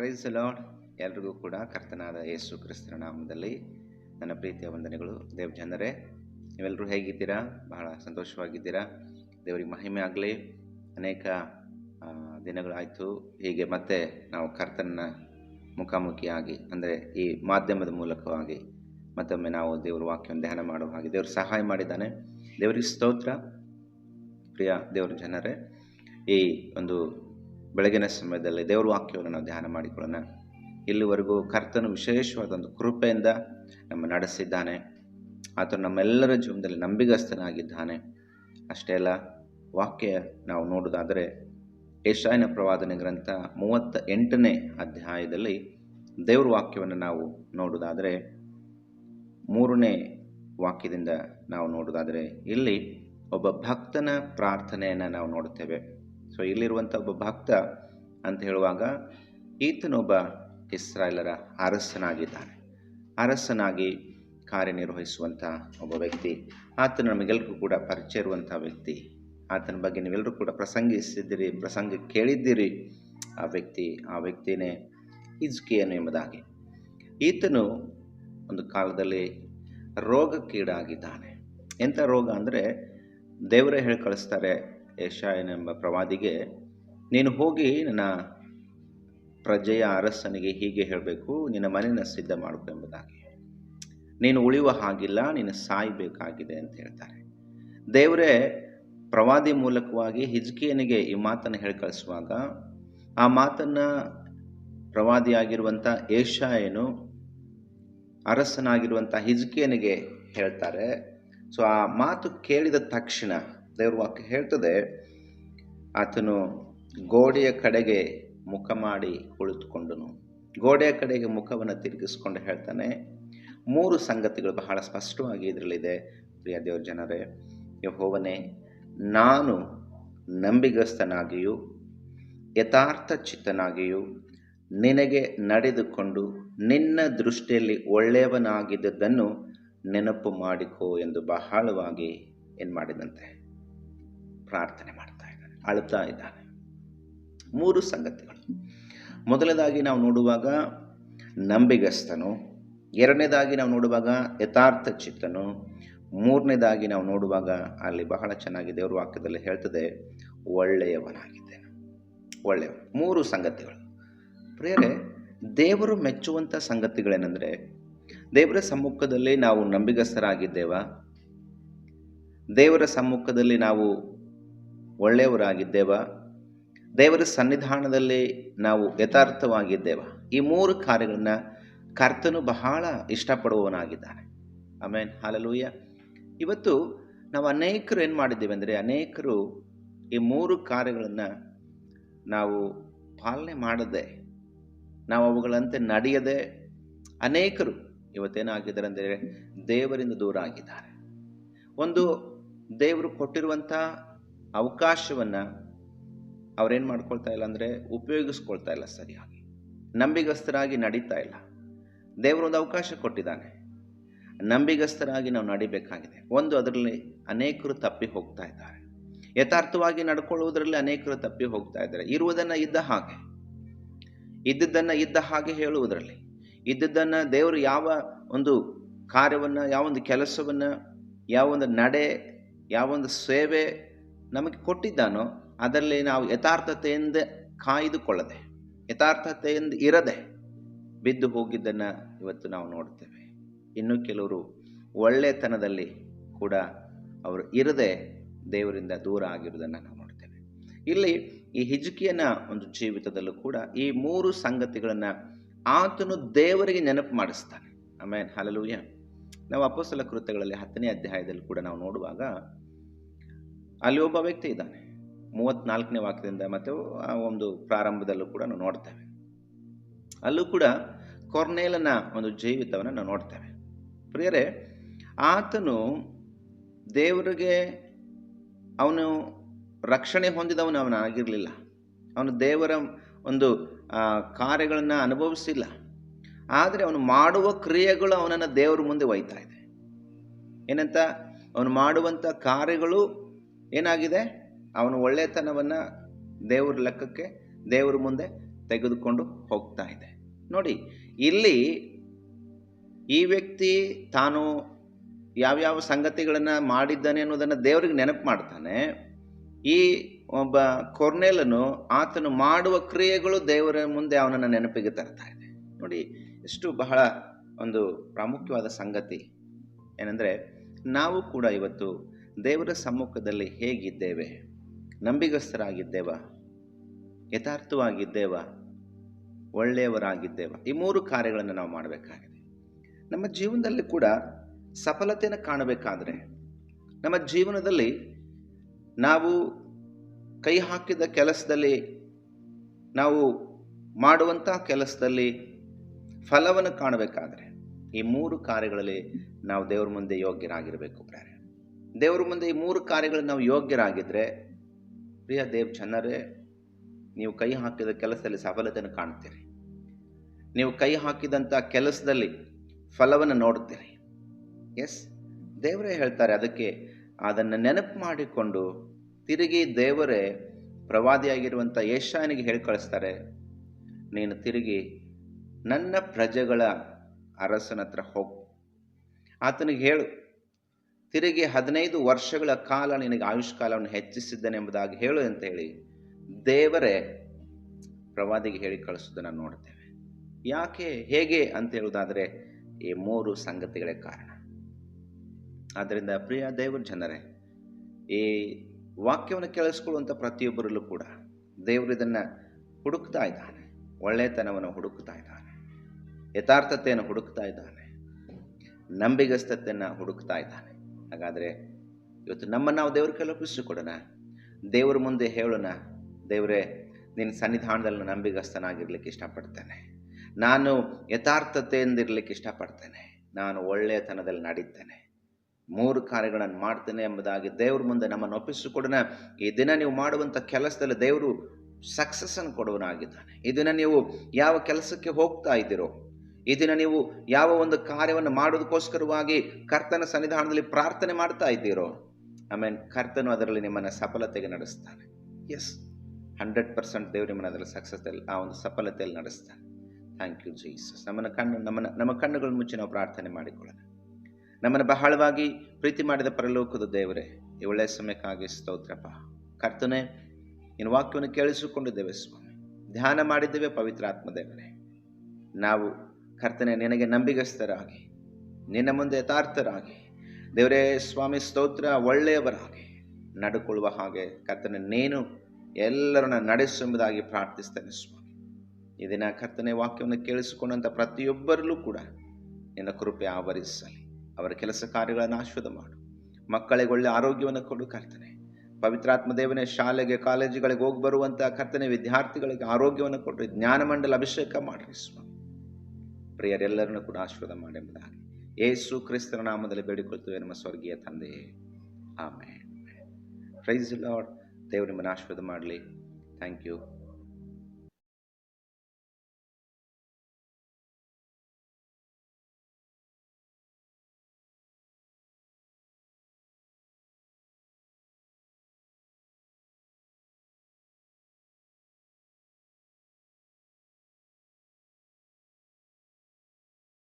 Price lord ಎಲ್ರಿಗೂ ಕೂಡ ಕರ್ತನಾದ ಯೇಸು ಕ್ರಿಸ್ತನ ನಾಮದಲ್ಲಿ ನನ್ನ ಪ್ರೀತಿಯ ವಂದನೆಗಳು. ದೇವ್ ಜನರೇ ನೀವೆಲ್ಲರೂ ಹೇಗಿದ್ದೀರಾ? ಬಹಳ ಸಂತೋಷವಾಗಿದ್ದೀರಾ? ದೇವರಿಗೆ ಮಹಿಮೆ ಆಗಲಿ. ಅನೇಕ ದಿನಗಳಾಯಿತು. ಹೀಗೆ ಮತ್ತೆ ನಾವು ಕರ್ತನ ಮುಖಾಮುಖಿಯಾಗಿ, ಅಂದರೆ ಈ ಮಾಧ್ಯಮದ ಮೂಲಕವಾಗಿ ಮತ್ತೊಮ್ಮೆ ನಾವು ದೇವರ ವಾಕ್ಯವನ್ನು ಧ್ಯಾನ ಮಾಡುವ ಹಾಗೆ ದೇವರು ಸಹಾಯ ಮಾಡಿದ್ದಾನೆ. ದೇವರಿಗೆ ಸ್ತೋತ್ರ. ಪ್ರಿಯ ದೇವರ ಜನರೇ, ಈ ಒಂದು ಬೆಳಗಿನ ಸಮಯದಲ್ಲಿ ದೇವರ ವಾಕ್ಯವನ್ನು ನಾವು ಧ್ಯಾನ ಮಾಡಿಕೊಳ್ಳೋಣ. ಇಲ್ಲಿವರೆಗೂ ಕರ್ತನು ವಿಶೇಷವಾದ ಒಂದು ಕೃಪೆಯಿಂದ ನಮ್ಮ ನಡೆಸಿದ್ದಾನೆ. ಆತನು ನಮ್ಮೆಲ್ಲರ ಜೀವನದಲ್ಲಿ ನಂಬಿಗಸ್ತನಾಗಿದ್ದಾನೆ. ಅಷ್ಟೇ ಅಲ್ಲ, ವಾಕ್ಯ ನಾವು ನೋಡೋದಾದರೆ ಏಷಾಯನ ಪ್ರವಾದನೆ ಗ್ರಂಥ ಮೂವತ್ತ ಎಂಟನೇ ಅಧ್ಯಾಯದಲ್ಲಿ ದೇವ್ರ ವಾಕ್ಯವನ್ನು ನಾವು ನೋಡೋದಾದರೆ ಮೂರನೇ ವಾಕ್ಯದಿಂದ ನಾವು ನೋಡೋದಾದರೆ ಇಲ್ಲಿ ಒಬ್ಬ ಭಕ್ತನ ಪ್ರಾರ್ಥನೆಯನ್ನು ನಾವು ನೋಡುತ್ತೇವೆ. ಸೊ ಇಲ್ಲಿರುವಂಥ ಒಬ್ಬ ಭಕ್ತ ಅಂತ ಹೇಳುವಾಗ ಈತನೊಬ್ಬ ಇಸ್ರಾಯೇಲರ ಅರಸನಾಗಿದ್ದಾನೆ. ಅರಸನಾಗಿ ಕಾರ್ಯನಿರ್ವಹಿಸುವಂಥ ಒಬ್ಬ ವ್ಯಕ್ತಿ. ಆತನು ನಮಗೆಲ್ಲರಿಗೂ ಕೂಡ ಪರಿಚಯ ಇರುವಂಥ ವ್ಯಕ್ತಿ. ಆತನ ಬಗ್ಗೆ ನೀವೆಲ್ಲರೂ ಕೂಡ ಪ್ರಸಂಗಿಸಿದ್ದೀರಿ, ಪ್ರಸಂಗ ಕೇಳಿದ್ದೀರಿ ಆ ವ್ಯಕ್ತಿ, ಆ ವ್ಯಕ್ತಿನೇ ಇಜ್ಕೇನು ಎಂಬುದಾಗಿ. ಈತನು ಒಂದು ಕಾಲದಲ್ಲಿ ರೋಗಕ್ಕೀಡಾಗಿದ್ದಾನೆ. ಎಂಥ ರೋಗ ಅಂದರೆ ದೇವರೇ ಹೇಳಿ ಕಳಿಸ್ತಾರೆ ಯಶಾಯನೆಂಬ ಪ್ರವಾದಿಗೆ, ನೀನು ಹೋಗಿ ನನ್ನ ಪ್ರಜೆಯ ಅರಸನಿಗೆ ಹೀಗೆ ಹೇಳಬೇಕು, ನಿನ್ನ ಮನೆಯನ್ನು ಸಿದ್ಧ ಮಾಡಬೇಕು ಎಂಬುದಾಗಿ. ನೀನು ಉಳಿಯುವ ಹಾಗಿಲ್ಲ, ನೀನು ಸಾಯಬೇಕಾಗಿದೆ ಅಂತ ಹೇಳ್ತಾರೆ. ದೇವರೇ, ಪ್ರವಾದಿ ಮೂಲಕವಾಗಿ ಹಿಜ್ಕಿಯನಿಗೆ ಈ ಮಾತನ್ನು ಹೇಳಿ ಕಳಿಸುವಾಗ, ಆ ಮಾತನ್ನು ಪ್ರವಾದಿಯಾಗಿರುವಂಥ ಏಷಾಯನು ಅರಸನಾಗಿರುವಂಥ ಹಿಜ್ಕಿಯನಿಗೆ ಹೇಳ್ತಾರೆ. ಸೊ ಆ ಮಾತು ಕೇಳಿದ ತಕ್ಷಣ ದೇವ್ರ ವಾಕ್ಯ ಹೇಳ್ತದೆ, ಆತನು ಗೋಡೆಯ ಕಡೆಗೆ ಮುಖ ಮಾಡಿ ಕುಳಿತುಕೊಂಡನು. ಗೋಡೆಯ ಕಡೆಗೆ ಮುಖವನ್ನು ತಿರುಗಿಸ್ಕೊಂಡು ಹೇಳ್ತಾನೆ, ಮೂರು ಸಂಗತಿಗಳು ಬಹಳ ಸ್ಪಷ್ಟವಾಗಿ ಇದರಲ್ಲಿದೆ, ಪ್ರಿಯ ದೇವ್ರ ಜನರೇ. ಯಹೋವನೇ, ನಾನು ನಂಬಿಗಸ್ತನಾಗಿಯೂ, ಯಥಾರ್ಥ ಚಿತ್ತನಾಗಿಯೂ, ನಿನಗೆ ನಡೆದುಕೊಂಡು ನಿನ್ನ ದೃಷ್ಟಿಯಲ್ಲಿ ಒಳ್ಳೆಯವನಾಗಿದ್ದದ್ದನ್ನು ನೆನಪು ಮಾಡಿಕೋ ಎಂದು ಬಹಳವಾಗಿ ಏನು ಮಾಡಿದಂತೆ. ಪ್ರಾರ್ಥನೆ ಮಾಡ್ತಾ ಇದ್ದಾನೆ ಅಳ್ತಾ ಇದ್ದಾನೆ. ಮೂರು ಸಂಗತಿಗಳು. ಮೊದಲನೇದಾಗಿ ನಾವು ನೋಡುವಾಗ ನಂಬಿಗಸ್ತನು, ಎರಡನೇದಾಗಿ ನಾವು ನೋಡುವಾಗ ಯಥಾರ್ಥ ಚಿತ್ತನು, ಮೂರನೇದಾಗಿ ನಾವು ನೋಡುವಾಗ ಅಲ್ಲಿ ಬಹಳ ಚೆನ್ನಾಗಿ ದೇವ್ರ ವಾಕ್ಯದಲ್ಲಿ ಹೇಳ್ತದೆ, ಒಳ್ಳೆಯವನಾಗಿದ್ದೇನೆ. ಒಳ್ಳೆಯವ. ಮೂರು ಸಂಗತಿಗಳು. ಪ್ರಿಯರೇ, ದೇವರು ಮೆಚ್ಚುವಂಥ ಸಂಗತಿಗಳೇನೆಂದರೆ, ದೇವರ ಸಮ್ಮುಖದಲ್ಲಿ ನಾವು ನಂಬಿಗಸ್ತರಾಗಿದ್ದೇವ? ದೇವರ ಸಮ್ಮುಖದಲ್ಲಿ ನಾವು ಒಳ್ಳೆಯವರಾಗಿದ್ದೇವ? ದೇವರ ಸನ್ನಿಧಾನದಲ್ಲಿ ನಾವು ಯಥಾರ್ಥವಾಗಿದ್ದೇವ? ಈ ಮೂರು ಕಾರ್ಯಗಳನ್ನು ಕರ್ತನು ಬಹಳ ಇಷ್ಟಪಡುವವನಾಗಿದ್ದಾನೆ. ಆಮೇನ್. ಹಾಲಲೂಯ. ಇವತ್ತು ನಾವು ಅನೇಕರು ಏನು ಮಾಡಿದ್ದೇವೆ ಅಂದರೆ ಅನೇಕರು ಈ ಮೂರು ಕಾರ್ಯಗಳನ್ನು ನಾವು ಪಾಲನೆ ಮಾಡದೆ, ನಾವು ಅವುಗಳಂತೆ ನಡೆಯದೆ ಅನೇಕರು ಇವತ್ತೇನಾಗಿದ್ದಾರೆ ಅಂದರೆ ದೇವರಿಂದ ದೂರ ಆಗಿದ್ದಾರೆ. ಒಂದು ದೇವರು ಕೊಟ್ಟಿರುವಂಥ ಅವಕಾಶವನ್ನು ಅವರೇನು ಮಾಡ್ಕೊಳ್ತಾ ಇಲ್ಲ ಅಂದರೆ ಉಪಯೋಗಿಸ್ಕೊಳ್ತಾ ಇಲ್ಲ ಸರಿಯಾಗಿ. ನಂಬಿಗಸ್ತರಾಗಿ ನಡೀತಾ ಇಲ್ಲ. ದೇವರು ಒಂದು ಅವಕಾಶ ಕೊಟ್ಟಿದ್ದಾನೆ. ನಂಬಿಗಸ್ತರಾಗಿ ನಾವು ನಡಿಬೇಕಾಗಿದೆ. ಒಂದು ಅದರಲ್ಲಿ ಅನೇಕರು ತಪ್ಪಿ ಹೋಗ್ತಾ ಇದ್ದಾರೆ. ಯಥಾರ್ಥವಾಗಿ ನಡ್ಕೊಳ್ಳುವುದರಲ್ಲಿ ಅನೇಕರು ತಪ್ಪಿ ಹೋಗ್ತಾ ಇದ್ದಾರೆ. ಇರುವುದನ್ನು ಇದ್ದ ಹಾಗೆ. ಇದ್ದದ್ದನ್ನು ಇದ್ದ ಹಾಗೆ ಹೇಳುವುದರಲ್ಲಿ. ಇದ್ದದ್ದನ್ನು ದೇವರು ಯಾವ ಒಂದು ಕಾರ್ಯವನ್ನು ಯಾವೊಂದು ಕೆಲಸವನ್ನು ಯಾವೊಂದು ನಡೆ, ಯಾವ ಒಂದು ಸೇವೆ ನಮಗೆ ಕೊಟ್ಟಿದ್ದಾನೋ ಅದರಲ್ಲಿ ನಾವು ಯಥಾರ್ಥತೆಯಿಂದ ಕಾಯ್ದುಕೊಳ್ಳದೆ, ಯಥಾರ್ಥತೆಯಿಂದ ಇರದೆ ಬಿದ್ದು ಹೋಗಿದ್ದನ್ನು ಇವತ್ತು ನಾವು ನೋಡ್ತೇವೆ ಇನ್ನು ಕೆಲವರು ಒಳ್ಳೆತನದಲ್ಲಿ ಕೂಡ ಅವರು ಇರದೆ ದೇವರಿಂದ ದೂರ ಆಗಿರುವುದನ್ನು ನಾವು ನೋಡ್ತೇವೆ ಇಲ್ಲಿ ಈ ಹಿಜುಕಿಯನ ಒಂದು ಜೀವಿತದಲ್ಲೂ ಕೂಡ ಈ ಮೂರು ಸಂಗತಿಗಳನ್ನು ಆತನು ದೇವರಿಗೆ ನೆನಪು ಮಾಡಿಸ್ತಾನೆ. ಆಮೇಲೆ ಹಲಲೂಯ ನಾವು ಅಪೋಸಲ ಕೃತ್ಯಗಳಲ್ಲಿ ಹತ್ತನೇ ಅಧ್ಯಾಯದಲ್ಲಿ ಕೂಡ ನಾವು ನೋಡುವಾಗ ಅಲ್ಲಿ ಒಬ್ಬ ವ್ಯಕ್ತಿ ಇದ್ದಾನೆ. ಮೂವತ್ತ್ನಾಲ್ಕನೇ ವಾಕ್ಯದಿಂದ ಮತ್ತು ಆ ಒಂದು ಪ್ರಾರಂಭದಲ್ಲೂ ಕೂಡ ನಾವು ನೋಡ್ತೇವೆ. ಅಲ್ಲೂ ಕೂಡ ಕೊರ್ನೇಲನ ಒಂದು ಜೀವಿತವನ್ನು ನಾವು ನೋಡ್ತೇವೆ. ಪ್ರಿಯರೇ, ಆತನು ದೇವರಿಗೆ ಅವನು ರಕ್ಷಣೆ ಹೊಂದಿದವನು ಅವನು ಆಗಿರಲಿಲ್ಲ ಅವನು ದೇವರ ಒಂದು ಕಾರ್ಯಗಳನ್ನು ಅನುಭವಿಸಿಲ್ಲ. ಆದರೆ ಅವನು ಮಾಡುವ ಕ್ರಿಯೆಗಳು ಅವನನ್ನು ದೇವರ ಮುಂದೆ ಒಯ್ತಾ ಇದೆ. ಏನಂತ? ಅವನು ಮಾಡುವಂಥ ಕಾರ್ಯಗಳು ಏನಾಗಿದೆ? ಅವನು ಒಳ್ಳೆತನವನ್ನು ದೇವರ ಲೆಕ್ಕಕ್ಕೆ, ದೇವರ ಮುಂದೆ ತೆಗೆದುಕೊಂಡು ಹೋಗ್ತಾ ಇದೆ. ನೋಡಿ, ಇಲ್ಲಿ ಈ ವ್ಯಕ್ತಿ ತಾನು ಯಾವ್ಯಾವ ಸಂಗತಿಗಳನ್ನು ಮಾಡಿದ್ದಾನೆ ಅನ್ನೋದನ್ನು ದೇವರಿಗೆ ನೆನಪು ಮಾಡ್ತಾನೆ. ಈ ಒಬ್ಬ ಕೊರ್ನೇಲನು ಆತನು ಮಾಡುವ ಕ್ರಿಯೆಗಳು ದೇವರ ಮುಂದೆ ಅವನನ್ನು ನೆನಪಿಗೆ ತರ್ತಾ ಇದೆ. ನೋಡಿ, ಎಷ್ಟು ಬಹಳ ಒಂದು ಪ್ರಾಮುಖ್ಯವಾದ ಸಂಗತಿ. ಏನಂದರೆ, ನಾವು ಕೂಡ ಇವತ್ತು ದೇವರ ಸಮ್ಮುಖದಲ್ಲಿ ಹೇಗಿದ್ದೇವೆ? ನಂಬಿಗಸ್ತರಾಗಿದ್ದೇವ? ಯಥಾರ್ಥವಾಗಿದ್ದೇವ? ಒಳ್ಳೆಯವರಾಗಿದ್ದೇವ? ಈ ಮೂರು ಕಾರ್ಯಗಳನ್ನು ನಾವು ಮಾಡಬೇಕಾಗಿದೆ. ನಮ್ಮ ಜೀವನದಲ್ಲಿ ಕೂಡ ಸಫಲತೆಯನ್ನು ಕಾಣಬೇಕಾದರೆ, ನಮ್ಮ ಜೀವನದಲ್ಲಿ ನಾವು ಕೈ ಹಾಕಿದ ಕೆಲಸದಲ್ಲಿ ನಾವು ಮಾಡುವಂಥ ಕೆಲಸದಲ್ಲಿ ಫಲವನ್ನು ಕಾಣಬೇಕಾದರೆ, ಈ ಮೂರು ಕಾರ್ಯಗಳಲ್ಲಿ ನಾವು ದೇವರ ಮುಂದೆ ಯೋಗ್ಯರಾಗಿರಬೇಕು ಪ್ರೇರೆ ದೇವ್ರ ಮುಂದೆ ಈ ಮೂರು ಕಾರ್ಯಗಳು ನಾವು ಯೋಗ್ಯರಾಗಿದ್ದರೆ ಪ್ರಿಯ ದೇವ್ ಜನರೇ ನೀವು ಕೈ ಹಾಕಿದ ಕೆಲಸದಲ್ಲಿ ಸಫಲತೆಯನ್ನು ಕಾಣ್ತೀರಿ ನೀವು ಕೈ ಹಾಕಿದಂಥ ಕೆಲಸದಲ್ಲಿ ಫಲವನ್ನು ನೋಡುತ್ತೀರಿ. ಎಸ್ ದೇವರೇ ಹೇಳ್ತಾರೆ ಅದಕ್ಕೆ ಅದನ್ನು ನೆನಪು ಮಾಡಿಕೊಂಡು ತಿರುಗಿ ದೇವರೇ, ಪ್ರವಾದಿಯಾಗಿರುವಂಥ ಯಶಾನಿಗೆ ಹೇಳಿ ಕಳಿಸ್ತಾರೆ, ನೀನು ತಿರುಗಿ ನನ್ನ ಪ್ರಜೆಗಳ ಅರಸನ ಹತ್ರ ಹೋಗು. ಆತನಿಗೆ ಹೇಳು ತಿರುಗಿ ಹದಿನೈದು ವರ್ಷಗಳ ಕಾಲ ನಿನಗೆ ಆಯುಷ್ಕಾಲವನ್ನು ಹೆಚ್ಚಿಸಿದ್ದೇನೆ ಎಂಬುದಾಗಿ ಹೇಳು ಅಂತ ಹೇಳಿ ದೇವರೇ ಪ್ರವಾದಿಗೆ ಹೇಳಿ ಕಳಿಸೋದನ್ನು ನೋಡ್ತೇವೆ. ಯಾಕೆ, ಹೇಗೆ ಅಂತ ಹೇಳುವುದಾದರೆ ಈ ಮೂರು ಸಂಗತಿಗಳೇ ಕಾರಣ. ಆದ್ದರಿಂದ ಪ್ರಿಯ ದೇವರ ಜನರೇ, ಈ ವಾಕ್ಯವನ್ನು ಕೇಳಿಸ್ಕೊಳ್ಳುವಂಥ ಪ್ರತಿಯೊಬ್ಬರಲ್ಲೂ ಕೂಡ ದೇವರು ಇದನ್ನು ಹುಡುಕ್ತಾ ಇದ್ದಾನೆ. ಒಳ್ಳೆತನವನ್ನು ಹುಡುಕ್ತಾ ಇದ್ದಾನೆ. ಯಥಾರ್ಥತೆಯನ್ನು ಹುಡುಕ್ತಾ ಇದ್ದಾನೆ. ನಂಬಿಗಸ್ತತೆಯನ್ನು ಹುಡುಕ್ತಾ ಇದ್ದಾನೆ. ಹಾಗಾದರೆ ಇವತ್ತು ನಮ್ಮನ್ನು ನಾವು ದೇವ್ರ ಕೈಲಿ ಒಪ್ಪಿಸಿಕೊಡೋಣ ದೇವ್ರ ಮುಂದೆ ಹೇಳೋಣ. ದೇವರೇ, ನಿನ್ನ ಸನ್ನಿಧಾನದಲ್ಲಿ ನಂಬಿಗಸ್ತನಾಗಿರ್ಲಿಕ್ಕೆ ಇಷ್ಟಪಡ್ತೇನೆ. ನಾನು ಯಥಾರ್ಥತೆಯಿಂದಿರಲಿಕ್ಕೆ ಇಷ್ಟಪಡ್ತೇನೆ. ನಾನು ಒಳ್ಳೆಯತನದಲ್ಲಿ ನಡೀತೇನೆ. ಮೂರು ಕಾರ್ಯಗಳನ್ನು ಮಾಡ್ತೇನೆ ಎಂಬುದಾಗಿ ದೇವ್ರ ಮುಂದೆ ನಮ್ಮನ್ನು ಒಪ್ಪಿಸಿಕೊಡೋಣ ಈ ದಿನ ನೀವು ಮಾಡುವಂಥ ಕೆಲಸದಲ್ಲಿ ದೇವರು ಸಕ್ಸಸ್ಸನ್ನು ಕೊಡುವನಾಗಿದ್ದಾನೆ ಈ ದಿನ ನೀವು ಯಾವ ಕೆಲಸಕ್ಕೆ ಹೋಗ್ತಾ ಇದ್ದೀರೋ ಈ ದಿನ ನೀವು ಯಾವ ಒಂದು ಕಾರ್ಯವನ್ನು ಮಾಡೋದಕ್ಕೋಸ್ಕರವಾಗಿ ಕರ್ತನ ಸನ್ನಿಧಾನದಲ್ಲಿ ಪ್ರಾರ್ಥನೆ ಮಾಡ್ತಾ ಇದ್ದೀರೋ ಆಮೇಲೆ ಕರ್ತನು ಅದರಲ್ಲಿ ನಿಮ್ಮನ್ನು ಸಫಲತೆಗೆ ನಡೆಸ್ತಾನೆ. ಎಸ್ ಹಂಡ್ರೆಡ್ ಪರ್ಸೆಂಟ್ ದೇವರು ನಿಮ್ಮನ್ನು ಅದರಲ್ಲಿ ಸಕ್ಸಸ್ದಲ್ಲಿ ಆ ಒಂದು ಸಫಲತೆಯಲ್ಲಿ ನಡೆಸ್ತಾನೆ. ಥ್ಯಾಂಕ್ ಯು ಜೀಸಸ್ ನಮ್ಮನ್ನು ಕಣ್ಣು, ನಮ್ಮನ್ನು, ನಮ್ಮ ಕಣ್ಣುಗಳ ಮುಚ್ಚಿ ನಾವು ಪ್ರಾರ್ಥನೆ ಮಾಡಿಕೊಳ್ಳೋಣ. ನಮ್ಮನ್ನು ಬಹಳವಾಗಿ ಪ್ರೀತಿ ಮಾಡಿದ ಪರಲೋಕದ ದೇವರೇ, ಈ ಒಳ್ಳೆಯ ಸಮಯಕ್ಕಾಗಿ ಸ್ತೋತ್ರಪ್ಪ. ಕರ್ತನೆ, ನಿನ್ನ ವಾಕ್ಯವನ್ನು ಕೇಳಿಸಿಕೊಂಡಿದ್ದೇವೆ ಸ್ವಾಮಿ. ಧ್ಯಾನ ಮಾಡಿದ್ದೇವೆ ಪವಿತ್ರ ಆತ್ಮದೇವರೇ ನಾವು ಕರ್ತನೆ, ನಿನಗೆ ನಂಬಿಗಸ್ತರಾಗಿ ನಿನ್ನ ಮುಂದೆ ಯಥಾರ್ಥರಾಗಿ ದೇವರೇ, ಸ್ವಾಮಿ ಸ್ತೋತ್ರ ಒಳ್ಳೆಯವರಾಗಿ. ನಡ್ಕೊಳ್ಳುವ ಹಾಗೆ ಕರ್ತನೆ, ನೀನು ಎಲ್ಲರನ್ನ ನಡೆಸುವುದಾಗಿ ಪ್ರಾರ್ಥಿಸ್ತೇನೆ ಸ್ವಾಮಿ. ಈ ದಿನ ಕರ್ತನೆ ವಾಕ್ಯವನ್ನು ಕೇಳಿಸಿಕೊಂಡಂಥ ಪ್ರತಿಯೊಬ್ಬರಲ್ಲೂ ಕೂಡ ನಿನ್ನ ಕೃಪೆ ಆವರಿಸಲಿ. ಅವರ ಕೆಲಸ ಕಾರ್ಯಗಳನ್ನು ಆಶ್ವದ ಮಾಡು. ಮಕ್ಕಳಿಗೆ ಒಳ್ಳೆ ಆರೋಗ್ಯವನ್ನು ಕೊಡು ಕರ್ತನೆ. ಪವಿತ್ರಾತ್ಮ ದೇವನೇ, ಶಾಲೆಗೆ, ಕಾಲೇಜುಗಳಿಗೆ ಹೋಗಿ ಬರುವಂಥ ಕರ್ತನೆ, ವಿದ್ಯಾರ್ಥಿಗಳಿಗೆ ಆರೋಗ್ಯವನ್ನು ಕೊಟ್ಟು ಜ್ಞಾನಮಂಡಲ ಅಭಿಷೇಕ ಮಾಡಿರಿ ಸ್ವಾಮಿ. ಪ್ರಿಯರೆಲ್ಲರನ್ನು ಕೂಡ ಆಶೀರ್ವಾದ ಮಾಡೆಂಬುದಾಗಿ. ಏಸು ಕ್ರಿಸ್ತನ ನಾಮದಲ್ಲಿ ಬೇಡಿಕೊಳ್ತೇವೆ ನಮ್ಮ ಸ್ವರ್ಗೀಯ ತಂದೆಯೇ. ಆಮೇಲೆ ಪ್ರೈಸ್ ಲಾರ್ಡ್ ದೇವರು ನಿಮ್ಮನ್ನು ಆಶೀರ್ವಾದ ಮಾಡಲಿ. Thank you